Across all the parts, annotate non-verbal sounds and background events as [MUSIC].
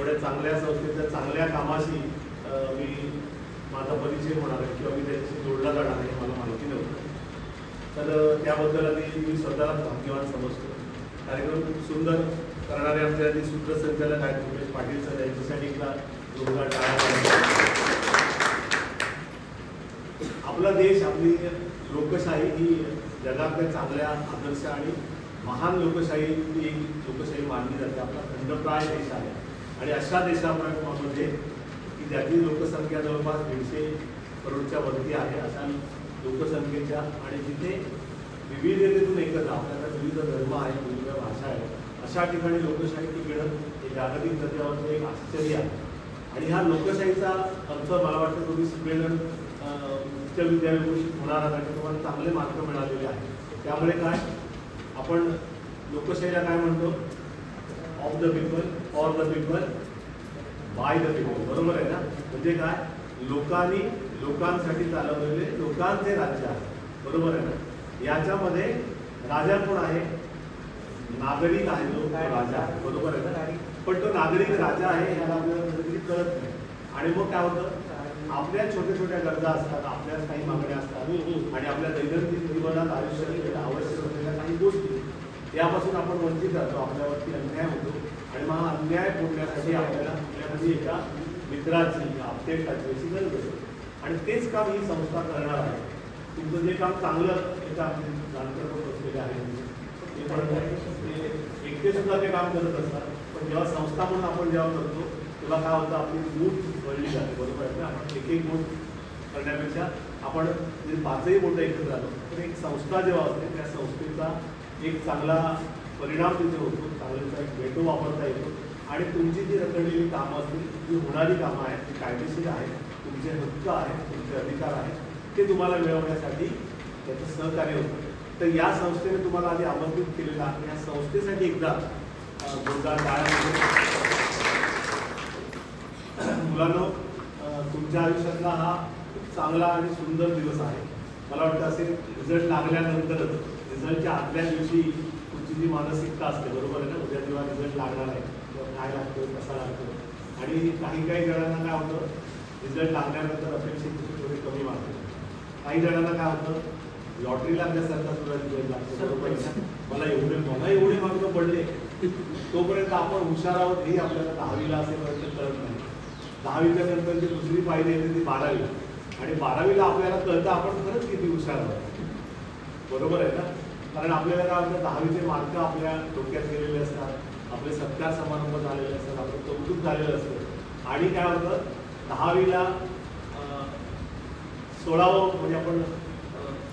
एवढ्या चांगल्या संस्थेच्या चांगल्या कामाशी मी माझा परिचय होणार आहे किंवा मी त्याच्याशी जोडला जाणार आहे मला माहिती नव्हतं. तर त्याबद्दल आधी मी स्वतःला भाग्यवान समजतो. कार्यक्रम खूप सुंदर करणारे आमचे आधी सूत्रसंचालक आहेत उमेश पाटील सर यांच्यासाठी एकदा जोरदार टाळा आपला देश आपली लोकशाही ही जगातल्या चांगल्या आदर्श आणि महान लोकशाही ही एक लोकशाही मानली जाते. आपला खंडप्राय देश आहे. आणि अशा देशामध्ये की ज्याची लोकसंख्या जवळपास दीडशे करोडच्या वरती आहे अशा लोकसंख्येच्या. आणि जिथे विविधतेतून एकत्र आपल्याला विविध धर्म आहे विविध भाषा आहे अशा ठिकाणी लोकशाही टिकणं हे जागतिक दर्जावरचं एक आश्चर्य आहे. आणि ह्या लोकशाहीचा अर्थ मला वाटतं तुम्ही संमेलन अं, उच्च होणार आणि तुम्हाला चांगले मार्क मिळालेले आहेत. त्यामुळे काय? आपण लोकशाहीला काय म्हणतो? Of the people for the people by the people बरोबर आहे ना? म्हणजे काय? लोकांनी लोकांसाठी चालवलेले लोकांचे राज्य आहे. बरोबर आहे ना? याच्यामध्ये राजा कोण आहे? नागरिक आहे जो राजा आहे. बरोबर आहे ना? पण तो नागरिक राजा आहे ह्याला आपल्याला कधी कळत नाही. आणि मग काय होतं? आपल्या छोट्या छोट्या गरजा असतात आपल्या काही मागण्या असतात आणि आपल्या दैनंदिन जीवनात आयुष्यात आवश्यक असलेल्या काही गोष्टी यापासून आपण वंचित राहतो. आपल्यावरती अन्याय होतो. आणि मग अन्याय बोलण्यासाठी आपल्याला आपल्यामध्ये एका मित्राची अपडेटाची अशी गरज असते. आणि तेच काम ही संस्था करणार आहे. तुमचं जे काम चांगलं एका जाणकार होत असलेले आहे ते पण ते एकटे सुद्धा ते काम करत असतात. पण जेव्हा संस्था म्हणून आपण जेव्हा करतो तेव्हा काय होतं? आपली मूठ वळली जाते. बरोबर आहे ना? आपण एक एक मूठ करण्यापेक्षा आपण जे पाचही बोटं एकत्र आलो तर एक संस्था जेव्हा असते त्या संस्थेचा एक चांगला परिणाम तिथे होतो चांगल्याचा एक भेटो वापरता येतो. आणि तुमची जी रखडलेली कामं असतील जी होणारी कामं आहेत ती कायदेशीर आहेत तुमचे हक्क आहेत तुमचे अधिकार आहेत ते तुम्हाला मिळवण्यासाठी त्याचं सहकार्य होतं. तर या संस्थेने तुम्हाला आधी आमंत्रित केलेलं आहे. या संस्थेसाठी एकदा अं, जोरदार टाळ्या मुलांनो तुमच्या आयुष्यातला हा खूप चांगला आणि सुंदर दिवस आहे. मला वाटतं असे रिझल्ट लागल्यानंतरच रिझल्टच्या आदल्या दिवशी जी मानसिकता असते बरोबर आहे ना? उद्या जेव्हा रिझल्ट लागणार आहे किंवा काय लागतो कसा लागतो आणि काही काही जणांना काय होतं रिझल्ट लागल्यानंतर अपेक्षित थोडी कमी वाढते. काही जणांना काय होतं लॉटरी लागल्यासारखा सुद्धा रिझल्ट लागतो बरोबर आहे मला एवढे मला एवढे मार्क पडले तोपर्यंत आपण हुशार आहोत हे आपल्याला दहावीला असेपर्यंत कळत नाही. दहावीच्या नंतर जी दुसरी पायरी येते ती बारावी. आणि बारावीला आपल्याला कळतं आपण खरंच किती हुशार आहोत. बरोबर आहे ना? कारण आपल्याला काय वाटतं दहावीचे मार्क आपल्या डोक्यात गेलेले असतात आपले सत्कार समारंभ झालेले असतात आपलं कौतुक झालेलं असतं. आणि काय होतं दहावीला सोळावं म्हणजे आपण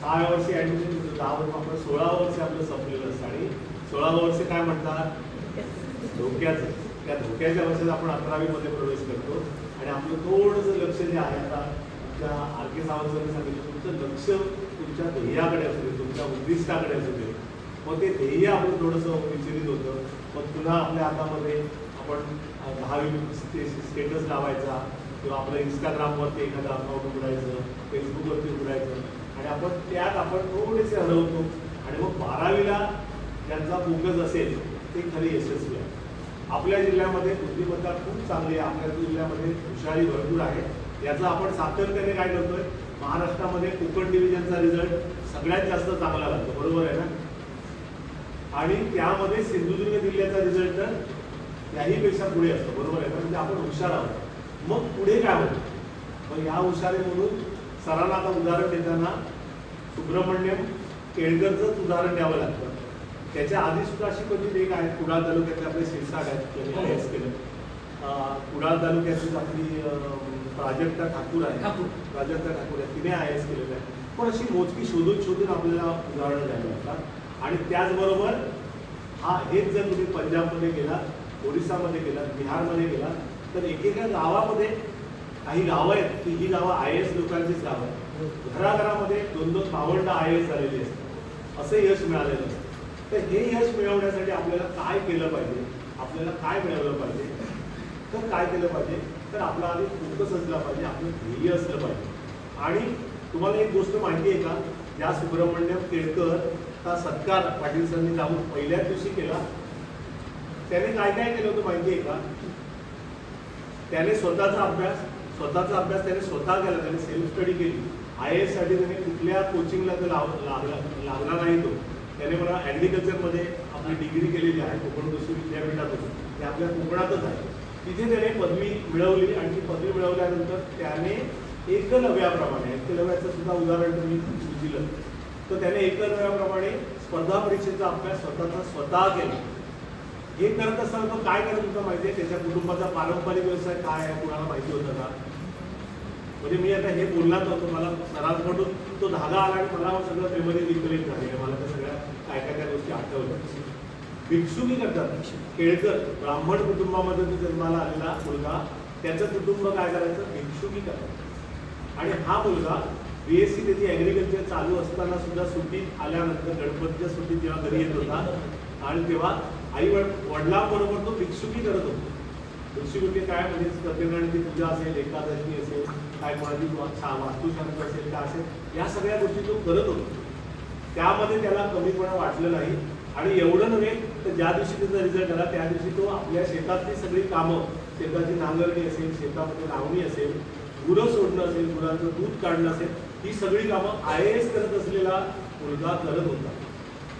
सहाव्या वर्षी ॲडमिशन घेतो दहा वर्ष आपण सोळावं वर्ष आपलं संपलेलं असतं. आणि सोळावं वर्ष काय म्हणतात धोक्याचं त्या धोक्याच्या वर्षात आपण अकरावीमध्ये प्रवेश करतो. आणि आपलं थोडंसं लक्ष जे आहे आता तुमच्या आर के सावंत सरांनी सांगितलं तुमचं लक्ष तुमच्या ध्येयाकडे असू तुमच्या उद्दिष्टाकडे होते. मग ते ध्येय आपण थोडंसं विचलित होतं. मग पुन्हा आपल्या हातामध्ये आपण दहावी स्टे स्टेटस लावायचा किंवा आपलं इंस्टाग्रामवरती एखादं अकाउंट उघडायचं फेसबुकवरती उघडायचं. आणि आपण त्यात आपण थोडेसे हरवतो आणि मग बारावीला ज्यांचा फोकस असेल ते खरी यशस्वी आहे आपल्या जिल्ह्यामध्ये बुद्धिमत्ता खूप चांगली आहे. आपल्या जिल्ह्यामध्ये हुशारी भरपूर आहे. याचा आपण सातत्याने काय करतोय? महाराष्ट्रामध्ये कोकण डिव्हिजनचा रिझल्ट सगळ्यात जास्त चांगला लागतो. बरोबर आहे ना? आणि त्यामध्ये सिंधुदुर्ग जिल्ह्याचा रिझल्ट तर त्याहीपेक्षा पुढे असतो. बरोबर आहे ना? म्हणजे आपण हुशार आहोत. मग पुढे काय होतं? मग या हुशारीमधून सरांना आता उदाहरण देताना सुब्रमण्यम केळकरचंच उदाहरण द्यावं लागतं. त्याच्या आधी सुद्धा अशी क्वचित एक आहे. कुडाळ तालुक्यातले आपले शिरसाट आहेत एस केलं. कुडाळ तालुक्यातलीच आपली प्राजक्ता ठाकूर आहे ठाकूर. प्राजक्ता ठाकूर आहे तिने आय एस केलेलं आहे. पण अशी मोजकी शोधून शोधून आपल्याला उदाहरणं द्यावी लागतात. आणि त्याचबरोबर हा हेच जर तुम्ही पंजाबमध्ये गेला ओरिसामध्ये गेला बिहारमध्ये गेला तर एकेका गावामध्ये काही गावं आहेत की ही गावं आय एस लोकांचीच गावं आहेत. घराघरामध्ये दोन दोन भावंड आय एस झालेली असतात. असं यश मिळालेलं असतं. तर हे यश मिळवण्यासाठी आपल्याला काय केलं पाहिजे? आपल्याला काय मिळवलं पाहिजे? तर काय केलं पाहिजे? तर आपला आधी फोकस असला पाहिजे आपलं ध्येय असलं पाहिजे. आणि तुम्हाला एक गोष्ट माहिती आहे का? ज्या सुब्रमण्यम केळकर चा सत्कार पाटील सरांनी जाऊन पहिल्याच दिवशी केला. त्याने काय काय केलं होतं माहिती आहे का? त्याने स्वतःचा अभ्यास स्वतःचा अभ्यास त्याने स्वतः केला त्याने सेल्फ स्टडी केली. आय एससाठी त्याने कुठल्या कोचिंगला तर लाव लागला लागला नाही तो. त्याने मला ॲग्रिकल्चरमध्ये आपली डिग्री केलेली आहे कोकण कृषी विद्यापीठातून. ते आपल्या कोकणातच आहे. तिथे त्याने पदवी मिळवली आणि ती पदवी मिळवल्यानंतर त्याने एकलव्याप्रमाणे एकलव्याचं सुद्धा उदाहरण तुम्ही दिलं. तर त्याने एकलव्याप्रमाणे स्पर्धा परीक्षेचा अभ्यास स्वतःचा स्वतः केला. हे करत असताना तो काय करत होता माहिती आहे? त्याच्या कुटुंबाचा पारंपरिक व्यवसाय काय आहे कुणाला माहिती होतं का? म्हणजे मी आता हे बोलणार होतो मला सरांकडून तो धागा आला आणि मला सगळं मेमरी रिकलेक्ट झाली. आहे मला त्या सगळ्या काय काय त्या गोष्टी आठवल्या. भिक्षुकी करतात. केळकर ब्राह्मण कुटुंबामध्ये जो जन्माला आलेला मुलगा त्याचं कुटुंब काय करायचं? भिक्षुकी करतात. आणि हा मुलगा बी एस सी त्याची ॲग्रिकल्चर चालू असताना सुद्धा सुट्टीत आल्यानंतर गणपतीच्या सुट्टीत जेव्हा घरी येत होता आणि तेव्हा आई वड वडिलांबरोबर तो भिक्षुकी करत होतो. भिक्षुकी म्हणजे काय? म्हणजे सत्यनारायणची पूजा असेल एकादशी असेल काय कोणाची वा- छा- वास्तुशांती असेल काय असेल या सगळ्या गोष्टी तो करत होतो. त्यामध्ये त्याला कमीपणा वाटलं नाही. आणि एवढं नव्हे तर ज्या दिवशी त्याचा रिझल्ट आला त्या दिवशी तो आपल्या शेतातली सगळी कामं शेताची नांगरणी असेल शेतामध्ये लावणी असेल गुरं सोडणं असेल गुरांचं दूध काढणं असेल ही सगळी कामं आय एस करत असलेला मुलगा करत होता.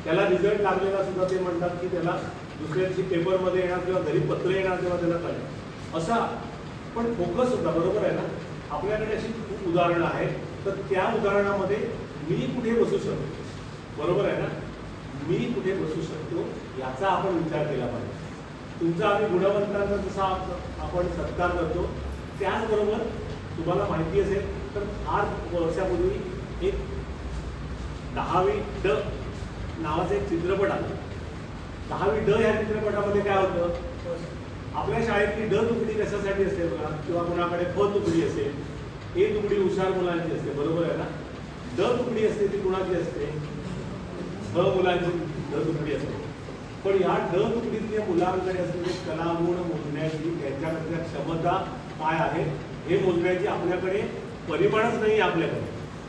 त्याला रिझल्ट लागलेला सुद्धा ते म्हणतात की त्याला दुसऱ्या दिवशी पेपरमध्ये येणार किंवा घरी पत्र येणार तेव्हा त्याला कळणार असा पण फोकस होता बरोबर आहे ना? आपल्याकडे अशी खूप उदाहरणं आहेत तर त्या उदाहरणामध्ये मी कुठे बसू शकतो? बरोबर आहे ना? मी कुठे बसू शकतो याचा आपण विचार केला पाहिजे. तुमचा आम्ही गुणवंतांचा जसा आपण सत्कार करतो त्याचबरोबर तुम्हाला माहिती असेल तर आठ वर्षापूर्वी एक दहावी ड नावाचा एक चित्रपट आला. दहावी ड या चित्रपटामध्ये काय होतं? आपल्या शाळेतली ड तुकडी कशासाठी असते बघा? किंवा कोणाकडे फ तुकडी असेल ए तुकडी हुशार मुलांची असते बरोबर आहे ना? ड तुकडी असते ती कुणाची असते? ड मुलांची ढ तुकडी असते. पण या ड तुकडीतल्या मुलांकडे असलेले कलागुण मोजण्याची त्यांच्याकडल्या क्षमता काय आहे हे मोजण्याची आपल्याकडे परिमाणच नाही आहे आपल्याकडे.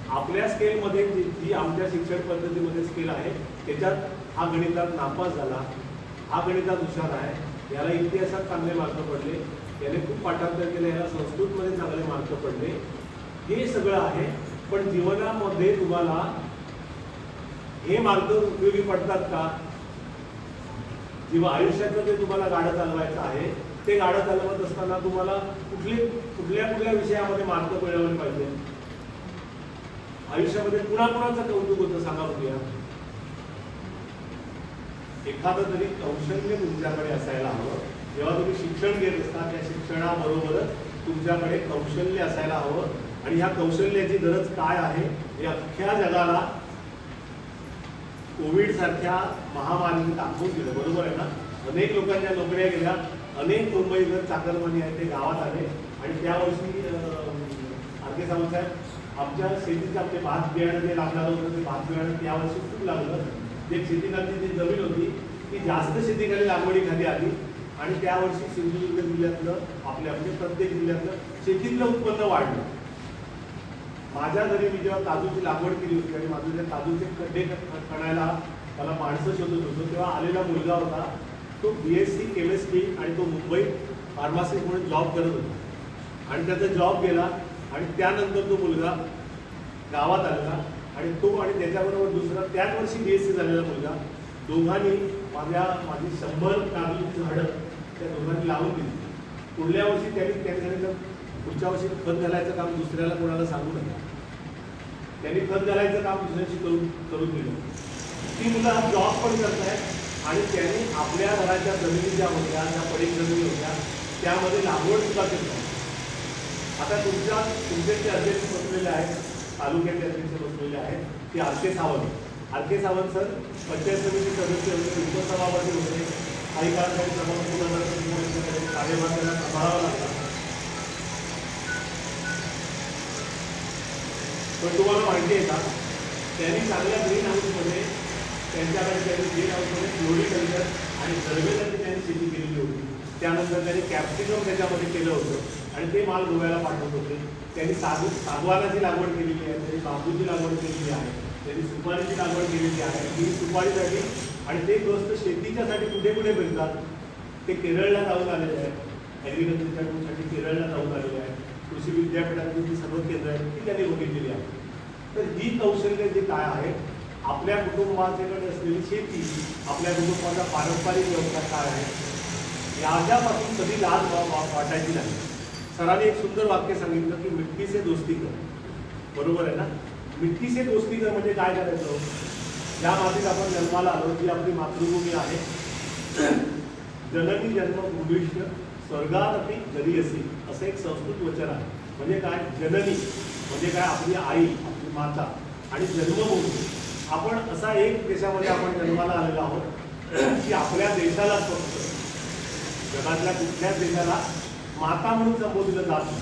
आपल्या स्केलमध्ये जी जी आमच्या शिक्षण पद्धतीमध्ये स्केल आहे त्याच्यात हा गणितात नापास झाला. हा गणितात हुशार आहे. याला इतिहासात चांगले मार्क पडले. याने खूप पाठांतर केलं. याला संस्कृतमध्ये चांगले मार्क पडले. हे सगळं आहे. पण जीवनामध्ये तुम्हाला हे मार्ग उपयोगी पडतात का? किंवा आयुष्याचं जे तुम्हाला गाडं चालवायचं आहे ते गाडं चालवत असताना तुम्हाला कुठले कुठल्या कुठल्या विषयामध्ये मार्ग मिळवले पाहिजे? आयुष्यामध्ये कुणाकुणाचं कौतुक होतं सांगा बघूया एखादं तरी कौशल्य तुमच्याकडे असायला हवं. जेव्हा तुम्ही शिक्षण घेत असता त्या शिक्षणाबरोबरच तुमच्याकडे कौशल्य असायला हवं. आणि ह्या कौशल्याची गरज काय आहे हे अख्ख्या जगाला कोविड सारख्या महामारीने दाखवून दिलं बरोबर आहे ना? अनेक लोकांच्या नोकऱ्या गेल्या. अनेक मुंबईकर चाकरमानी आहेत ते गावात आले. आणि त्या वर्षी आरके सावंत साहेब आमच्या शेतीचं आपले भात बियाणं जे लागणार होतं ते भात बियाणं त्यावर्षी वर्षी खूप लागलं जे शेतीखाली जी जमीन होती ती जास्त शेतीखाली लागवडीखाली आली. आणि त्यावर्षी सिंधुदुर्ग जिल्ह्यातलं आपल्या म्हणजे प्रत्येक जिल्ह्यातलं शेतीतलं उत्पन्न वाढलं. माझ्या घरी मी जेव्हा काजूची लागवड केली होती आणि माझे जे काजूचे खड्डे खणायला मला माणसं शोधत होतो तेव्हा आलेला मुलगा होता तो बी एस सी केमिस्ट्री आणि तो मुंबईत फार्मासिस्ट म्हणून जॉब करत होता. आणि त्याचा जॉब गेला आणि त्यानंतर तो मुलगा गावात आलेला आणि तो आणि त्याच्याबरोबर दुसरा त्याच वर्षी बी एस सी झालेला मुलगा दोघांनी माझ्या माझी शंभर काजूची झाडं त्या दोघांनी लावून दिली. पुढल्या वर्षी त्यांनी त्यांनी पुढच्या वर्षी खत घालायचं काम दुसऱ्याला कोणाला सांगू नका. त्यांनी खत घालायचं काम दुसऱ्याशी करून करून दिलं. ती मुलं आज जॉब पण करत आहेत आणि त्यांनी आपल्या घराच्या जमिनी ज्या होत्या ज्या पडीक जमिनी होत्या त्यामध्ये लागवड सुद्धा करतात आता तुमच्या तुमचे जे अध्यक्ष बसलेले आहेत तालुक्याचे अध्यक्ष बसलेले आहेत ते R K Sawant. R K Sawant sir panchayat समिती सदस्य होते उपसभापती होते. काही काळ सभापती कार्यभार त्यांना सांभाळावा लागला. पण तुम्हाला माहिती आहे का त्यांनी चांगल्या ग्रीन हाऊसमध्ये त्यांच्याकडे त्यांनी ग्रीन हाऊसमध्ये फ्लोरिकल्चर आणि सर्वेसाठी त्यांनी शेती केलेली होती. त्यानंतर त्यांनी कॅप्सिकम त्याच्यामध्ये केलं होतं. आणि ते माल गोव्याला पाठवत होते. त्यांनी सागू सागवानाची लागवड केलेली आहे. त्यांनी बांबूची लागवड केलेली आहे. त्यांनी सुपारीची लागवड केलेली आहे. ही सुपारीसाठी आणि ते ग्रस्त शेतीच्यासाठी कुठे कुठे मिळतात? ते केरळला जाऊन आलेले आहेत. ॲग्रिकल्चरच्या केरळला जाऊन आलेले आहेत. कृषी विद्यापीठातली सर्व केंद्र आहेत ती त्यांनी बघितलेली आहेत तर ही कौशल्य जे काय आहे, आपल्या कुटुंबाच्याकडे असलेली शेती, आपल्या कुटुंबाचा पारंपरिक व्यवसाय काय आहे, याच्यापासून कधी लाज वाटायची नाही. सरांनी एक सुंदर वाक्य सांगितलं की मिट्टी से दोस्ती कर. बरोबर आहे ना? मिट्टी से दोस्ती कर म्हणजे काय करायचं? ज्या मातीत आपण जन्माला आलो, जी आपली मातृभूमी आहे. [CLEARS THROAT] जननी जन्म भूमिष्य स्वर्गात जरी असेल असं एक संस्कृत वचन आहे. म्हणजे काय? जननी म्हणजे काय? आपली आई आपली माता आणि जन्मभूमी. आपण असा एक देशामध्ये आपण जन्माला आलेलो आहोत की आपल्या देशाला फक्त जगातल्या कुठल्याच देशाला माता म्हणून संबोधलं जात नाही.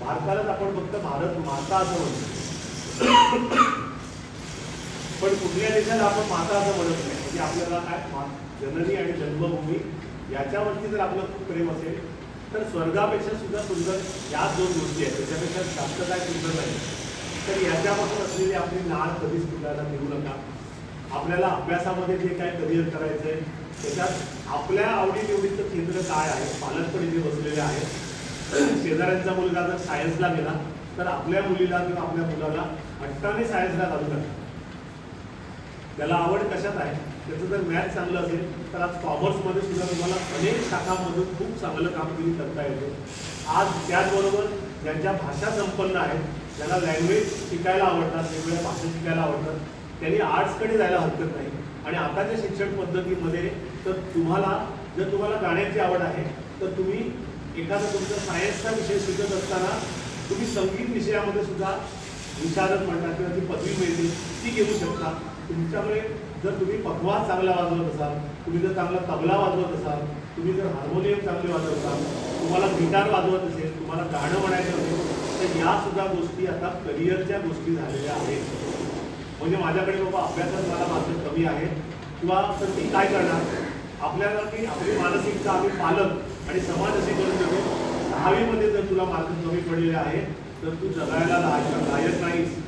भारतालाच आपण फक्त भारत माता असं म्हणतो. पण कुठल्या देशाला आपण माता असं म्हणत नाही? म्हणजे आपल्याला काय? जननी आणि जन्मभूमी याच्यावरती जर आपलं खूप प्रेम असेल तर स्वर्गापेक्षा सुद्धा सुंदर या दोन गोष्टी आहेत. त्याच्यापेक्षा जास्त काय सुंदर नाही. तर याच्यापासून असलेली आपली नाळ कधीच मुलांना देऊ नका. आपल्याला अभ्यासामध्ये जे काय करिअर करायचं आहे त्याच्यात आपल्या आवडीनिवडीचं केंद्र काय आहे? पालकपणे जे बसलेले आहेत. शेजाऱ्यांचा मुलगा जर सायन्सला गेला तर आपल्या मुलीला किंवा आपल्या मुलाला हट्टाने सायन्सला घालू नका. त्याला आवड कशात आहे? त्याचं जर मॅथ चांगलं असेल तर आज कॉमर्समध्ये सुद्धा तुम्हाला अनेक शाखामधून खूप चांगलं कामगिरी करता येते. आज त्याचबरोबर ज्यांच्या भाषा संपन्न आहेत ज्यांना लँग्वेज शिकायला आवडतात वेगवेगळ्या भाषा शिकायला आवडतात त्यांनी आर्ट्सकडे जायला हरकत नाही. आणि आताच्या शिक्षण पद्धतीमध्ये तर तुम्हाला जर तुम्हाला गाण्याची आवड आहे तर तुम्ही एखादा तुमचा सायन्सचा विषय शिकत असताना तुम्ही संगीत विषयामध्ये सुद्धा विशारद म्हणतात किंवा ती पदवी मिळते ती घेऊ शकता. तुमच्यामुळे जर तुम्ही पखवाज चांगला वाजवत असाल तुम्ही जर चांगला तबला वाजवत असाल तुम्ही जर हार्मोनियम चांगले वाजवत असाल तुम्हाला गिटार वाजवत असेल तुम्हाला गाणं म्हणायचं असेल तर या सुद्धा गोष्टी आता करिअरच्या गोष्टी झालेल्या आहेत. म्हणजे माझ्याकडे बाबा अभ्यासात मला मात्र कमी आहे. किंवा तर मी काय करणार? आपल्याला की आपली मानसिकता आम्ही पालक आणि समाज असे करून देतो. दहावीमध्ये जर तुला मार्क कमी पडलेले आहे तर तू जगायला लायक नाहीस.